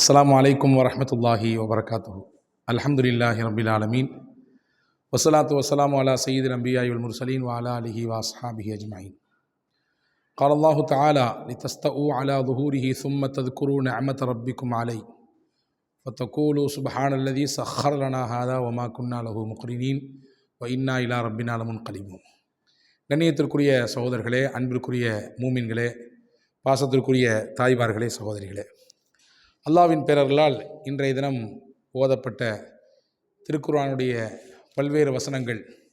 அஸ்ஸலாமு அலைக்கும் வரஹ்மத்துல்லாஹி வபரகாத்துஹு அல்ஹம்துலில்லாஹி ரபில் ஆலமீன் வசலாத்து வசலாமு அலா சயீது நம்பியாய் வல் முர்சலீன் வ அலா அலிஹி வ அஸ்ஹாபிஹி அஜ்மாயின் قال الله تعالى لتستؤوا على ظهوره ثم تذكروا نعمة ربكم علي فتقولوا سبحان الذي سخر لنا هذا وما كنا له مقرنين وإنا إلى ربنا لمنقلبون கண்ணியத்திற்குரிய சகோதரர்களே அன்பிற்குரிய மூமின்களே பாசத்திற்குரிய தாய்மார்களே சகோதரிகளே அல்லாவின் பேரர்களால் இன்றைய தினம் ஓதப்பட்ட திருக்குறானுடைய பல்வேறு வசனங்கள்.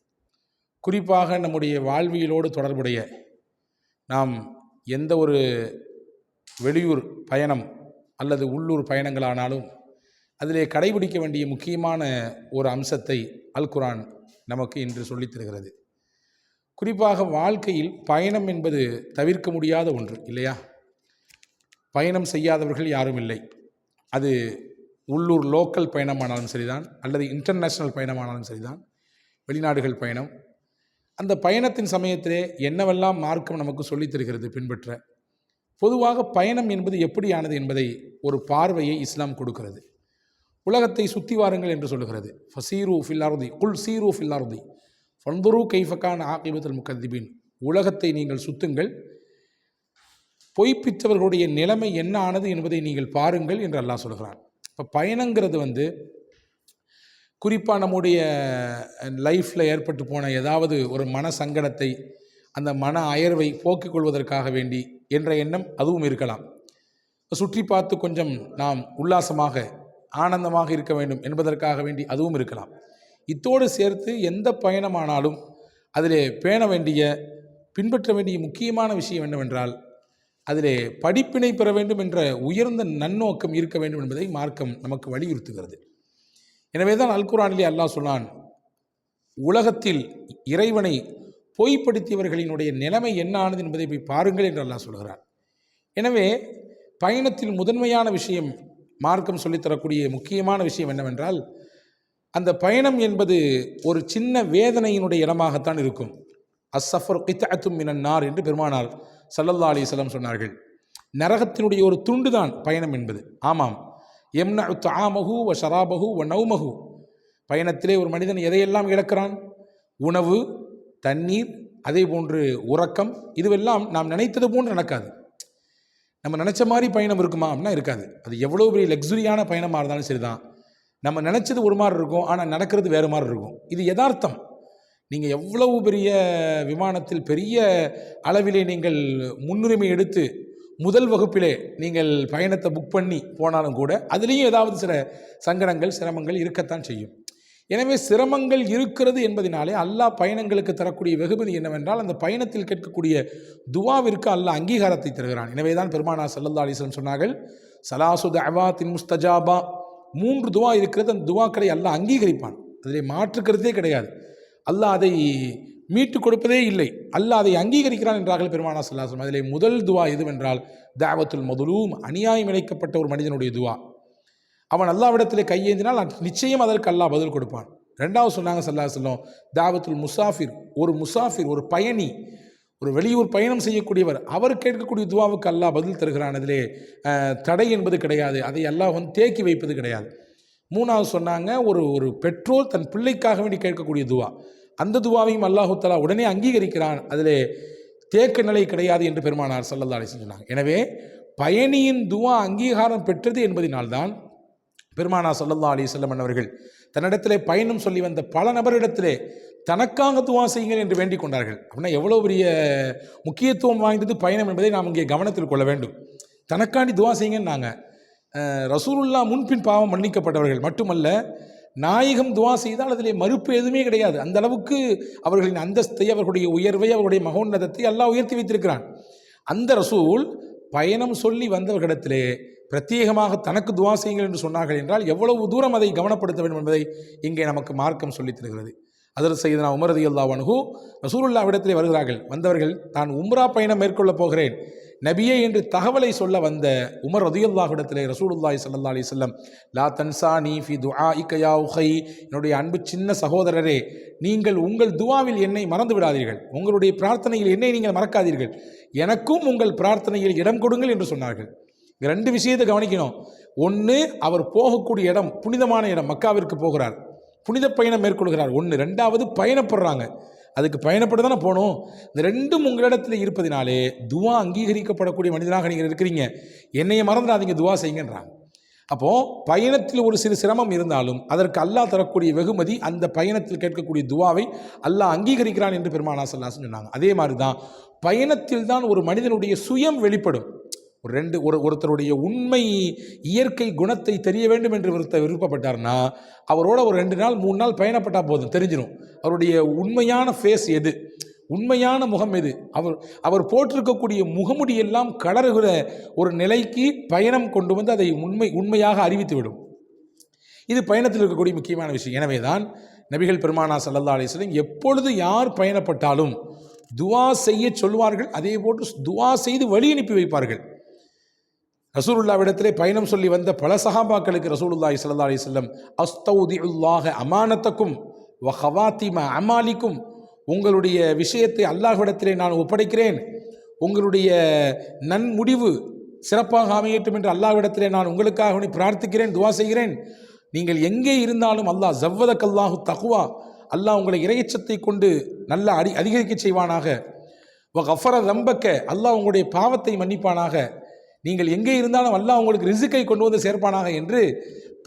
குறிப்பாக நம்முடைய வாழ்வியலோடு தொடர்புடைய நாம் எந்த ஒரு வெளியூர் பயணம் அல்லது உள்ளூர் பயணங்களானாலும் அதிலே கடைபிடிக்க வேண்டிய முக்கியமான ஒரு அம்சத்தை அல் குரான் நமக்கு இன்று சொல்லித் தருகிறது. குறிப்பாக வாழ்க்கையில் பயணம் என்பது தவிர்க்க முடியாத ஒன்று இல்லையா? பயணம் செய்யாதவர்கள் யாரும் இல்லை. அது உள்ளூர் லோக்கல் பயணமானாலும் சரிதான் அல்லது இன்டர்நேஷ்னல் பயணமானாலும் சரிதான் வெளிநாடுகள் பயணம். அந்த பயணத்தின் சமயத்திலே என்னவெல்லாம் மார்க்கம் நமக்கு சொல்லித் தருகிறது பின்பற்ற? பொதுவாக பயணம் என்பது எப்படியானது என்பதை ஒரு பார்வையை இஸ்லாம் கொடுக்கிறது. உலகத்தை சுற்றி வாருங்கள் என்று சொல்லுகிறது. ஃபசீரு ஃபில்லாருதி குல் சீரு ஃபில்லாருதி ஃபந்துரு கைஃபக்கான் ஆகிபத்தல் முக்கத்திபின் உலகத்தை நீங்கள் சுத்துங்கள் பொய்ப்பித்தவர்களுடைய நிலைமை என்ன ஆனது என்பதை நீங்கள் பாருங்கள் என்று அல்லாஹ் சொல்கிறான். இப்போ பயணங்கிறது வந்து குறிப்பாக நம்முடைய லைஃப்பில் ஏற்பட்டு போன ஏதாவது ஒரு மன சங்கடத்தை அந்த மன அயர்வை போக்கிக் கொள்வதற்காக வேண்டி என்ற எண்ணம் அதுவும் இருக்கலாம். சுற்றி பார்த்து கொஞ்சம் நாம் உல்லாசமாக ஆனந்தமாக இருக்க வேண்டும் என்பதற்காக வேண்டி அதுவும் இருக்கலாம். இத்தோடு சேர்த்து எந்த பயணமானாலும் அதிலே பேண வேண்டிய பின்பற்ற வேண்டிய முக்கியமான விஷயம் என்னவென்றால் அதிலே படிப்பினை பெற வேண்டும் என்ற உயர்ந்த நன்னோக்கம் இருக்க வேண்டும் என்பதை மார்க்கம் நமக்கு வலியுறுத்துகிறது. எனவே தான் அல்குரானிலே அல்லாஹ் சொன்னான் உலகத்தில் இறைவனை பொய்ப்படுத்தியவர்களினுடைய நிலைமை என்ன ஆனது என்பதை போய் பாருங்கள் என்று அல்லாஹ் சொல்கிறான். எனவே பயணத்தில் முதன்மையான விஷயம் மார்க்கம் சொல்லித்தரக்கூடிய முக்கியமான விஷயம் என்னவென்றால் அந்த பயணம் என்பது ஒரு சின்ன வேதனையினுடைய இடமாகத்தான் இருக்கும். அஸ்ஸஃபர் கித்தாத்தும் மினன்னார் என்று பெருமானார் சல்லல்லா அலிஸ்லாம் சொன்னார்கள். நரகத்தினுடைய ஒரு துண்டு தான் பயணம் என்பது. ஆமாம். எம்ன தாமகு வ ஷராபகு வ நௌமகு பயணத்திலே ஒரு மனிதன் எதையெல்லாம் இழக்கிறான்? உணவு தண்ணீர் அதே போன்று உறக்கம் இதுவெல்லாம் நாம் நினைத்தது போன்று நடக்காது. நம்ம நினச்ச மாதிரி பயணம் இருக்குமா அப்படின்னா இருக்காது. அது எவ்வளோ பெரிய லக்ஸுரியான பயணமாக இருந்தாலும் சரிதான். நம்ம நினச்சது ஒரு மாதிரி இருக்கும் ஆனால் நடக்கிறது வேறு மாதிரி இருக்கும். இது யதார்த்தம். நீங்கள் எவ்வளவு பெரிய விமானத்தில் பெரிய அளவிலே நீங்கள் முன்னுரிமை எடுத்து முதல் வகுப்பிலே நீங்கள் பயணத்தை புக் பண்ணி போனாலும் கூட அதுலேயும் ஏதாவது சில சங்கடங்கள் சிரமங்கள் இருக்கத்தான் செய்யும். எனவே சிரமங்கள் இருக்கிறது என்பதனாலே அல்லாஹ் பயணங்களுக்கு தரக்கூடிய வெகுமதி என்னவென்றால் அந்த பயணத்தில் கேட்கக்கூடிய துவாவிற்கு அல்லாஹ் அங்கீகாரத்தை தருகிறான். எனவே தான் பெருமானா சல்லல்லா அலிஸ்லம் சொன்னார்கள் சலாசுத் அவாத்தின் முஸ்தஜாபா. மூன்று துவா இருக்கிறது அந்த துவாக்களை அல்லாஹ் அங்கீகரிப்பான். அதிலே மாற்றுக்கிறதே கிடையாது. அல்லாஹ் அதை மீட்டு கொடுப்பதே இல்லை. அல்லாஹ் அதை அங்கீகரிக்கிறான் என்றார்கள் பெருமானா சல்லாஸ்லம் அதிலே முதல் துவா எதுவென்றால் தாவத்துல் முதலூம் அநியாயம் இழைக்கப்பட்ட ஒரு மனிதனுடைய துவா. அவன் அல்லாவிடத்தில் கையேந்தினால் நிச்சயம் அதற்கு அல்லாஹ் பதில் கொடுப்பான். ரெண்டாவது சொன்னாங்க சல்லா சொல்லம் தாவத்துல் முசாஃபிர் ஒரு முசாஃபிர் ஒரு பயணி ஒரு வெளியூர் பயணம் செய்யக்கூடியவர் அவர் கேட்கக்கூடிய துவாவுக்கு அல்லாஹ் பதில் தருகிறான். அதிலே தடை என்பது கிடையாது. அதை அல்லாஹ் வந்து தேக்கி வைப்பது கிடையாது. மூணாவது சொன்னாங்க ஒரு ஒரு பெற்றோர் தன் பிள்ளைக்காக வேண்டி கேட்கக்கூடிய துவா. அந்த துவாவையும் அல்லாஹு தலா உடனே அங்கீகரிக்கிறான். அதில் தேக்க நிலை கிடையாது என்று பெருமானார் சல்லல்லா அலி சொன்னாங்க. எனவே பயணியின் துவா அங்கீகாரம் பெற்றது என்பதனால்தான் பெருமானார் சல்லல்லா அலி செல்லம் அவர்கள் தன்னிடத்திலே பயணம் சொல்லி வந்த பல நபரிடத்திலே தனக்காக துவா செய்யுங்கள் என்று வேண்டிக் கொண்டார்கள். அப்படின்னா எவ்வளோ பெரிய முக்கியத்துவம் வாய்ந்தது பயணம் என்பதை நாம் இங்கே கவனத்தில் கொள்ள வேண்டும். தனக்காண்டி துவா செய்யுங்கன்னாங்க. ரசூலுல்லா முன்பின் பாவம் மன்னிக்கப்பட்டவர்கள். மட்டுமல்ல நாயகம் துவா செய்தால் அதிலே மறுப்பு எதுவுமே கிடையாது. அந்த அளவுக்கு அவர்களின் அந்தஸ்தை அவர்களுடைய உயர்வை அவர்களுடைய மகோன்னதத்தை எல்லாம் உயர்த்தி வைத்திருக்கிறான். அந்த ரசூல் பயணம் சொல்லி வந்தவர்களிடத்திலே பிரத்யேகமாக தனக்கு துவா செய்யுங்கள் என்று சொன்னார்கள் என்றால் எவ்வளவு தூரம் அதை கவனப்படுத்த வேண்டும் என்பதை இங்கே நமக்கு மார்க்கம் சொல்லித் தருகிறது. அதர் செய்தனா உமரதி அல்லாவனுகு ரசூலுல்லா இடத்திலே வருகிறார்கள். வந்தவர்கள் தான் உம்ரா பயணம் மேற்கொள்ளப் போகிறேன். நபியே என்று தகவலை சொல்ல வந்த உமர் ரதியுல்லாஹிடத்திலே ரசூலுல்லாய் சல்லா அலி சொல்லம் லா தன்சா நீ ஃபி துஆ இக்கயா உஹை என்னுடைய அன்பு சின்ன சகோதரரே நீங்கள் உங்கள் துவாவில் என்னை மறந்து விடாதீர்கள். உங்களுடைய பிரார்த்தனையில் என்னை நீங்கள் மறக்காதீர்கள். எனக்கும் உங்கள் பிரார்த்தனையில் இடம் கொடுங்கள் என்று சொன்னார்கள். ரெண்டு விஷயத்தை கவனிக்கணும். ஒன்று அவர் போகக்கூடிய இடம் புனிதமான இடம் மக்காவிற்கு போகிறார். புனித பயணம் மேற்கொள்கிறார். ஒன்று ரெண்டாவது பயணப்படுறாங்க. அதுக்கு பயணப்பட்டு தானே போகணும். இந்த ரெண்டும் உங்களிடத்தில் இருப்பதினாலே துவா அங்கீகரிக்கப்படக்கூடிய மனிதனாக நீங்கள் இருக்கிறீங்க. என்னையை மறந்துடாதீங்க துவா செய்யுங்கன்றாங்க. அப்போது பயணத்தில் ஒரு சிறு சிரமம் இருந்தாலும் அதற்கு அல்லாஹ் தரக்கூடிய வெகுமதி அந்த பயணத்தில் கேட்கக்கூடிய துவாவை அல்லாஹ் அங்கீகரிக்கிறான் என்று பெருமானா சல்லாசன் சொன்னாங்க. அதே மாதிரி தான் பயணத்தில் தான் ஒரு மனிதனுடைய சுயம் வெளிப்படும். ஒரு ரெண்டு ஒரு ஒருத்தருடைய உண்மை இயற்கை குணத்தை தெரிய வேண்டும் என்று ஒருத்தர் விருப்பப்பட்டார்னா அவரோட ஒரு ரெண்டு நாள் மூணு நாள் பயணப்பட்டால் போதும் தெரிஞ்சிடும் அவருடைய உண்மையான ஃபேஸ் எது? உண்மையான முகம் எது? அவர் அவர் போட்டிருக்கக்கூடிய முகமுடி எல்லாம் கலருகிற ஒரு நிலைக்கு பயணம் கொண்டு வந்து அதை உண்மை உண்மையாக அறிவித்துவிடும். இது பயணத்தில் இருக்கக்கூடிய முக்கியமான விஷயம். எனவே தான் நபிகள் பெருமானா சல்லல்லா அலிஸ்லம் எப்பொழுது யார் பயணப்பட்டாலும் துவா செய்ய சொல்வார்கள் அதே போன்று துவா செய்து வழி அனுப்பி வைப்பார்கள். ரசூலுல்லாவிடத்திலே பயணம் சொல்லி வந்த பல சஹாபாக்களுக்கு ரசூலுல்லாஹி ஸல்லல்லாஹு அலைஹி வஸல்லம் அஸ்தௌதிஉல்லாஹ அமானத்தக்கும் வ ஹவாத்திம அமாலிக்கும் உங்களுடைய விஷயத்தை அல்லாஹ்விடத்திலே நான் ஒப்படைக்கிறேன். உங்களுடைய நன்முடிவு சிறப்பாக அமையட்டும் என்று அல்லாஹ்விடத்திலே நான் உங்களுக்காக பிரார்த்திக்கிறேன் துவா செய்கிறேன். நீங்கள் எங்கே இருந்தாலும் அல்லாஹ் ஜவ்வத அல்லாஹு தகுவா அல்லாஹ் உங்களை இறையச்சத்தை கொண்டு நல்ல அடி அதிகரிக்க செய்வானாக. வ கஃபர ரம்பக்க அல்லாஹ் உங்களுடைய பாவத்தை மன்னிப்பானாக. நீங்கள் எங்கே இருந்தாலும் அல்லாஹ் உங்களுக்கு ரிசுக்கை கொண்டு வந்து சேர்ப்பானாக என்று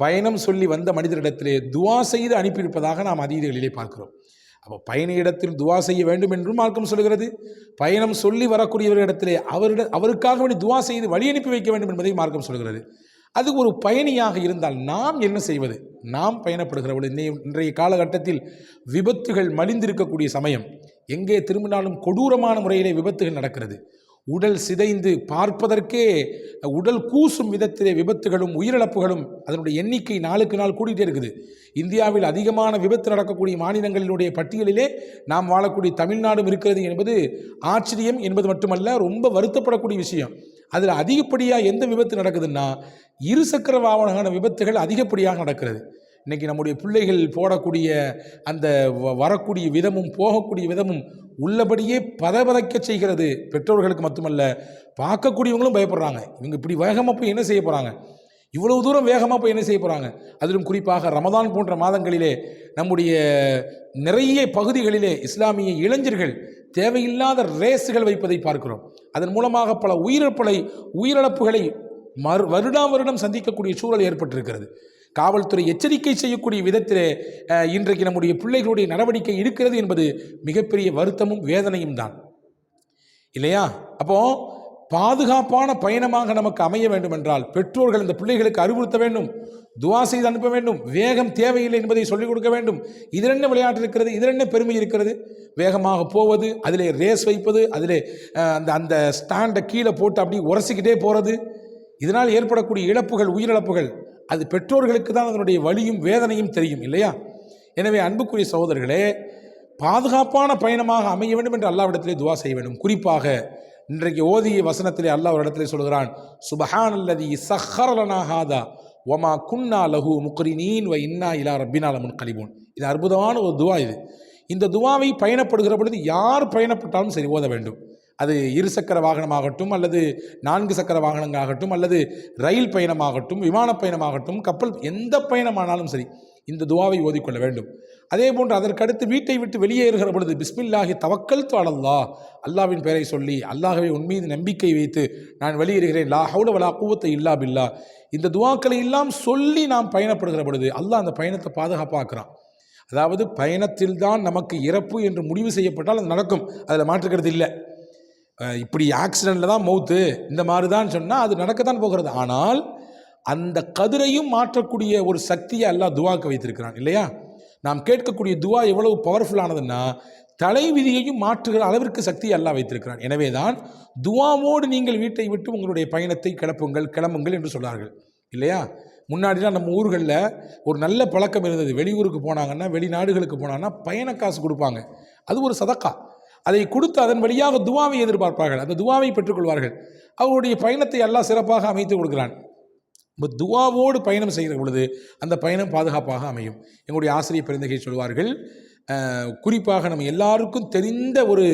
பயணம் சொல்லி வந்த மனிதரிடத்திலே துவா செய்து அனுப்பியிருப்பதாக நாம் அதீதிகளிலே பார்க்கிறோம். அப்போ பயண இடத்தில் துவா செய்ய வேண்டும் என்றும் மார்க்கம் சொல்கிறது பயணம் சொல்லி வரக்கூடியவர்களிடத்திலே அவரிட அவருக்காக வேண்டி துவா செய்து வழி அனுப்பி வைக்க வேண்டும் என்பதை மார்க்கம் சொல்கிறது அது ஒரு பயணியாக இருந்தால் நாம் என்ன செய்வது? நாம் பயணப்படுகிறவர்கள் இன்றைய இன்றைய காலகட்டத்தில் விபத்துகள் மலிந்திருக்கக்கூடிய சமயம். எங்கே திரும்பினாலும் கொடூரமான முறையிலே விபத்துகள் நடக்கிறது. உடல் சிதைந்து பார்ப்பதற்கே உடல் கூசும் விதத்திலே விபத்துகளும் உயிரிழப்புகளும் அதனுடைய எண்ணிக்கை நாளுக்கு நாள் கூடிட்டே இருக்குது. இந்தியாவில் அதிகமான விபத்து நடக்கக்கூடிய மாநிலங்களினுடைய பட்டியலிலே நாம் வாழக்கூடிய தமிழ்நாடும் இருக்கிறது என்பது ஆச்சரியம் என்பது மட்டுமல்ல ரொம்ப வருத்தப்படக்கூடிய விஷயம். அதில் அதிகப்படியாக எந்த விபத்து நடக்குதுன்னா இருசக்கர வாகன விபத்துகள் அதிகப்படியாக நடக்கிறது. இன்றைக்கி நம்முடைய பிள்ளைகள் போடக்கூடிய அந்த வ- வரக்கூடிய விதமும் போகக்கூடிய விதமும் உள்ளபடியே பதபதைக்க செய்கிறது. பெற்றோர்களுக்கு மட்டுமல்ல பார்க்கக்கூடியவங்களும் பயப்படுறாங்க. இவங்க இப்படி வேகமாக போய் என்ன செய்ய போகிறாங்க இவ்வளவு தூரம் வேகமாக போய் என்ன செய்ய போகிறாங்க அதிலும் குறிப்பாக ரமதான் போன்ற மாதங்களிலே நம்முடைய நிறைய பகுதிகளிலே இஸ்லாமிய இளைஞர்கள் தேவையில்லாத ரேஸுகள் வைப்பதை பார்க்கிறோம். அதன் மூலமாக பல உயிரிழப்புகளை உயிரிழப்புகளை மறு வருடாம் வருடம் சந்திக்கக்கூடிய சூழல் ஏற்பட்டிருக்கிறது. காவல்துறை எச்சரிக்கை செய்யக்கூடிய விதத்திலே இன்றைக்கு நம்முடைய பிள்ளைகளுடைய நடவடிக்கை இருக்கிறது என்பது மிகப்பெரிய வருத்தமும் வேதனையும் தான். இல்லையா? அப்போ பாதுகாப்பான பயணமாக நமக்கு அமைய வேண்டும் என்றால் பெற்றோர்கள் இந்த பிள்ளைகளுக்கு அறிவுறுத்த வேண்டும் துவா செய்து அனுப்ப வேண்டும் வேகம் தேவையில்லை என்பதை சொல்லிக் கொடுக்க வேண்டும். இதில் என்ன விளையாட்டு இருக்கிறது? இதில் என்ன பெருமை இருக்கிறது? வேகமாக போவது அதிலே ரேஸ் வைப்பது அதிலே அந்த அந்த ஸ்டாண்டை கீழே போட்டு அப்படி உரசிக்கிட்டே போகிறது இதனால் ஏற்படக்கூடிய இழப்புகள் உயிரிழப்புகள் அது பெற்றோர்களுக்கு தான் அதனுடைய வலியும் வேதனையும் தெரியும் இல்லையா? எனவே அன்புக்குரிய சகோதரர்களே பாதுகாப்பான பயணமாக அமைய வேண்டும் என்று அல்லாவிடத்திலே துவா செய்ய வேண்டும். குறிப்பாக இன்றைக்கு ஓதிய வசனத்திலே அல்லாஹ் ஒரு இடத்திலே சொல்கிறான் சுபஹான் அல்லதி சஹரலனா ஒமா குன்னா லஹு முக்ரினீன் வ இன்னா இலா ரப்பினால முன்கலிபூன் இது அற்புதமான ஒரு துவா இது. இந்த துவாவை பயணப்படுகிற பொழுது யார் பயணப்பட்டாலும் சரி ஓத வேண்டும். அது இருசக்கர வாகனமாகட்டும் அல்லது நான்கு சக்கர வாகனங்களாகட்டும் அல்லது ரயில் பயணமாகட்டும் விமான பயணமாகட்டும் கப்பல் எந்த பயணமானாலும் சரி இந்த துவாவை ஓதிக்கொள்ள வேண்டும். அதே போன்று அதற்கடுத்து வீட்டை விட்டு வெளியேறுகிற பொழுது பிஸ்மில்லாஹி தவக்கல் தாழல்லா அல்லாவின் பெயரை சொல்லி அல்லாஹவே உன் மீது நம்பிக்கை வைத்து நான் வெளியேறுகிறேன் லா ஹவுல வலா கூவத்தை இல்லா பில்லா. இந்த துவாக்களை எல்லாம் சொல்லி நாம் பயணப்படுகிற பொழுது அல்லாஹ் அந்த பயணத்தை பாதுகாப்பாக்குறான். அதாவது பயணத்தில் தான் நமக்கு இறப்பு என்று முடிவு செய்யப்பட்டால் அது நடக்கும். அதில் மாற்றுக்கிறது இல்லை. இப்படி ஆக்சிடெண்ட்டில் தான் மௌத்து இந்த மாதிரி தான் சொன்னால் அது நடக்கத்தான் போகிறது. ஆனால் அந்த கதிரையும் மாற்றக்கூடிய ஒரு சக்தியை எல்லாம் துவாக்கு வைத்திருக்கிறான் இல்லையா? நாம் கேட்கக்கூடிய துவா எவ்வளவு பவர்ஃபுல்லானதுன்னா தலைவிதியையும் மாற்றுகிற அளவிற்கு சக்தி எல்லாம் வைத்திருக்கிறான். எனவே தான் துவாவோடு நீங்கள் வீட்டை விட்டு உங்களுடைய பயணத்தை கிளப்புங்கள் கிளம்புங்கள் என்று சொன்னார்கள் இல்லையா? முன்னாடிலாம் நம்ம ஊர்களில் ஒரு நல்ல பழக்கம் இருந்தது. வெளியூருக்கு போனாங்கன்னா வெளிநாடுகளுக்கு போனாங்கன்னா பயண காசு கொடுப்பாங்க. அது ஒரு சதக்கா. அதை கொடுத்து அதன் வழியாக துவாவை எதிர்பார்ப்பார்கள். அந்த துவாவை பெற்றுக்கொள்வார்கள். அவருடைய பயணத்தை எல்லாம் சிறப்பாக அமைத்து கொடுக்கிறான். இப்போ துவாவோடு பயணம் செய்கிற பொழுது அந்த பயணம் பாதுகாப்பாக அமையும். எங்களுடைய ஆசிரியர் பெருந்தகை சொல்வார்கள் குறிப்பாக நம்ம எல்லாருக்கும் தெரிந்த ஒரு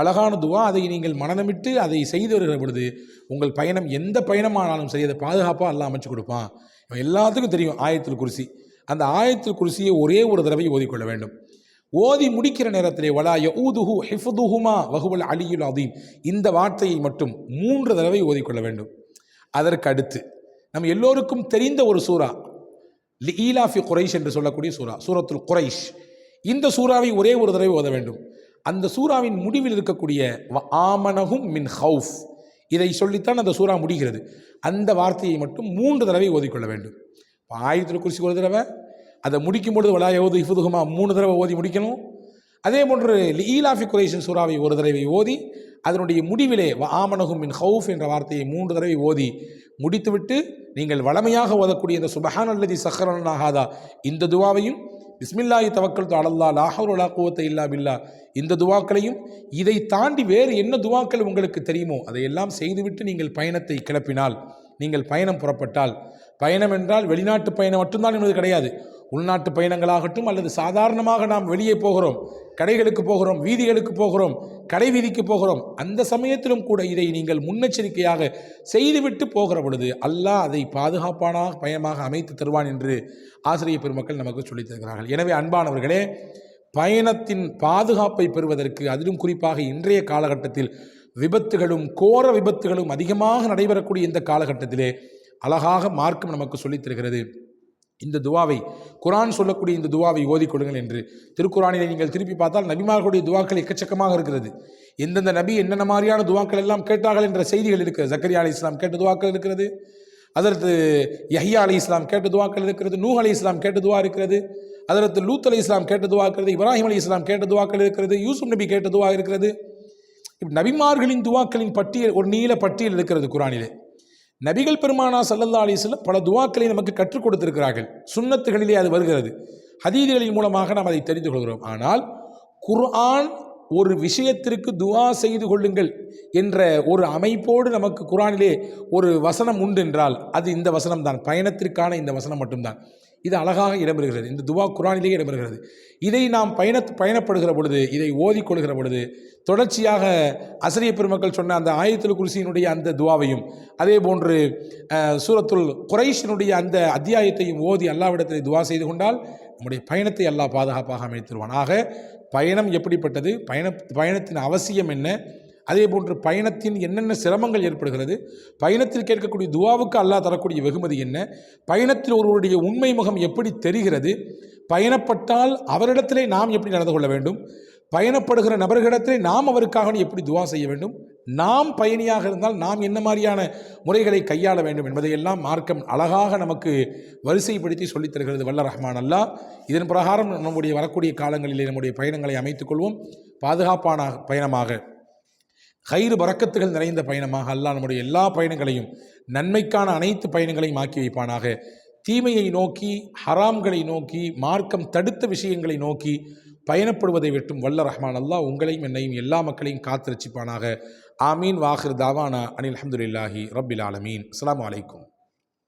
அழகான துவா அதை நீங்கள் மனநமிட்டு அதை செய்து வருகிற பொழுது உங்கள் பயணம் எந்த பயணமானாலும் சரி அதை பாதுகாப்பாக எல்லாம் அமைச்சு கொடுப்பான். இவன் எல்லாத்துக்கும் தெரியும் ஆயத்தில் குருசி. அந்த ஆயத்தில் குருசியை ஒரே ஒரு தடவை ஓதிக்கொள்ள வேண்டும். ஓதி முடிக்கிற நேரத்திலே வலா யஊதுஹு ஹிஃபுதுஹுமா வஹுவல் அலியுல் அதீம் இந்த வார்த்தையை மட்டும் மூன்று தடவை ஓதிக்கொள்ள வேண்டும். அதற்கு அடுத்து நம்ம எல்லோருக்கும் தெரிந்த ஒரு சூரா ஈலாஃபி குரைஷ் என்று சொல்லக்கூடிய சூரா சூரத்துல் குரைஷ். இந்த சூறாவை ஒரே ஒரு தடவை ஓத வேண்டும். அந்த சூறாவின் முடிவில் இருக்கக்கூடிய வ ஆமனஹும் மின் ஹவுஃப் இதை சொல்லித்தான் அந்த சூறா முடிகிறது. அந்த வார்த்தையை மட்டும் மூன்று தடவை ஓதிக்கொள்ள வேண்டும். இப்போ ஆயிரத்தில் குறிச்சி ஒரு தடவை அதை முடிக்கும் பொழுது வலா யவுது இஃபுதுகுமா மூணு தடவை ஓதி முடிக்கணும். அதே போன்று ஈலாஃபி குரேஷன் சூறாவை ஒரு தடவை ஓதி அதனுடைய முடிவிலே ஆமனகும் மின் ஹவுஃப் என்ற வார்த்தையை மூன்று தடவை ஓதி முடித்துவிட்டு நீங்கள் வளமையாக ஓதக்கூடிய இந்த சுபஹான் அல்லதி சஹரன் ஆகாதா இந்த துவாவையும் பிஸ்மில்லாஹி தவக்கல் அலல்லா லாஹூர் லா குவத்தை இல்லா பில்லா இந்த துவாக்களையும் இதை தாண்டி வேறு என்ன துவாக்கள் உங்களுக்கு தெரியுமோ அதையெல்லாம் செய்துவிட்டு நீங்கள் பயணத்தை கிளப்பினால் நீங்கள் பயணம் புறப்பட்டால். பயணம் என்றால் வெளிநாட்டு பயணம் மட்டும்தான் என்பது கிடையாது. உள்நாட்டு பயணங்களாகட்டும் அல்லது சாதாரணமாக நாம் வெளியே போகிறோம். கடைகளுக்கு போகிறோம் வீதிகளுக்கு போகிறோம் கடை வீதிக்கு போகிறோம். அந்த சமயத்திலும் கூட இதை நீங்கள் முன்னெச்சரிக்கையாக செய்துவிட்டு போகிற பொழுது அல்லாஹ் அதை பாதுகாப்பான பயணமாக அமைத்து தருவான் என்று ஆசிரியர் பெருமக்கள் நமக்கு சொல்லித் தருகிறார்கள். எனவே அன்பானவர்களே பயணத்தின் பாதுகாப்பை பெறுவதற்கு அதிலும் குறிப்பாக இன்றைய காலகட்டத்தில் விபத்துகளும் கோர விபத்துகளும் அதிகமாக நடைபெறக்கூடிய இந்த காலகட்டத்திலே அழகாக மார்க்கம் நமக்கு சொல்லித்தருகிறது இந்த துவாவை குரான் சொல்லக்கூடிய இந்த துவாவை ஓதிக்கொள்ளுங்கள் என்று. திருக்குறானிலே நீங்கள் திருப்பி பார்த்தால் நபிமார்களுடைய துவாக்கள் எக்கச்சக்கமாக இருக்கிறது. எந்தெந்த நபி என்னென்ன மாதிரியான துவாக்கள் எல்லாம் கேட்டார்கள் என்ற செய்திகள் இருக்கிறது. ஜக்கரியா அலி இஸ்லாம் கேட்ட துவாக்கள் இருக்கிறது. அதற்கு யஹியா அலி இஸ்லாம் கேட்ட துவாக்கள் இருக்கிறது. நூஹ் அலி இஸ்லாம் கேட்ட துவா இருக்கிறது. அதற்கு லூத் அலி இஸ்லாம் கேட்ட துவா இருக்கிறது. இப்ராஹிம் அலி இஸ்லாம் கேட்ட துவாக்கள் இருக்கிறது. யூசுப் நபி கேட்ட துவா இருக்கிறது. நபிமார்களின் துவாக்களின் பட்டியல் ஒரு நீல பட்டியல் இருக்கிறது குரானிலே. நபிகள் பெருமானா சல்லல்லா அலிஸ்லம் பல துவாக்களை நமக்கு கற்றுக் கொடுத்திருக்கிறார்கள். சுண்ணத்துகளிலே அது வருகிறது. ஹதீதுகளின் மூலமாக நாம் அதை தெரிந்து கொள்கிறோம். ஆனால் குர்ஆன் ஒரு விஷயத்திற்கு துவா செய்து கொள்ளுங்கள் என்ற ஒரு அமைப்போடு நமக்கு குரானிலே ஒரு வசனம் உண்டு என்றால் அது இந்த வசனம் தான் பயணத்திற்கான இந்த வசனம் மட்டும்தான். இது அழகாக இடம்பெறுகிறது. இந்த துவா குரானிலேயே இடம்பெறுகிறது. இதை நாம் பயண பயணப்படுகிற பொழுது இதை ஓதிக்கொள்கிற பொழுது தொடர்ச்சியாக அசரிய பெருமக்கள் சொன்ன அந்த ஆயத்துல் குருசியினுடைய அந்த துவாவையும் அதே போன்று சூரத்துல் குறைஷினுடைய அந்த அத்தியாயத்தையும் ஓதி அல்லாவிடத்தில் துவா செய்து கொண்டால் நம்முடைய பயணத்தை அல்லாஹ் பாதுகாப்பாக அமைத்திருவான் ஆக பயணம் எப்படிப்பட்டது? பயண பயணத்தின் அவசியம் என்ன? அதே போன்று பயணத்தின் என்னென்ன சிரமங்கள் ஏற்படுகிறது? பயணத்தில் கேட்கக்கூடிய துவாவுக்கு அல்லாஹ் தரக்கூடிய வெகுமதி என்ன? பயணத்தில் ஒருவருடைய உண்மை முகம் எப்படி தெரிகிறது? பயணப்பட்டால் அவரிடத்திலே நாம் எப்படி நடந்து கொள்ள வேண்டும்? பயணப்படுகிற நபர்களிடத்திலே நாம் அவருக்காக எப்படி துவா செய்ய வேண்டும்? நாம் பயணியாக இருந்தால் நாம் என்ன மாதிரியான முறைகளை கையாள வேண்டும் என்பதையெல்லாம் மார்க்கம் அழகாக நமக்கு வரிசைப்படுத்தி சொல்லித் தருகிறது வல்ல ரஹ்மான் அல்லாஹ். இதன் பிரகாரம் நம்முடைய வரக்கூடிய காலங்களிலே நம்முடைய பயணங்களை அமைத்துக் கொள்வோம். பாதுகாப்பான பயணமாக கயிறு பறக்கத்துகள் நிறைந்த பயணமாக அல்லாஹ் நம்முடைய எல்லா பயணங்களையும் நன்மைக்கான அனைத்து பயணங்களையும் ஆக்கி வைப்பானாக. தீமையை நோக்கி ஹராம்களை நோக்கி மார்க்கம் தடுத்த விஷயங்களை நோக்கி பயணப்படுவதை விட்டும் வல்ல ரஹ்மான் அல்லாஹ் உங்களையும் என்னையும் எல்லா மக்களையும் காத்திருச்சிப்பானாக ஆமீன். வாஹிர் தாவானா. அனில் அஹமதுல்லாஹி ரபில் ஆலமீன். அஸ்ஸலாமு அலைக்கும்.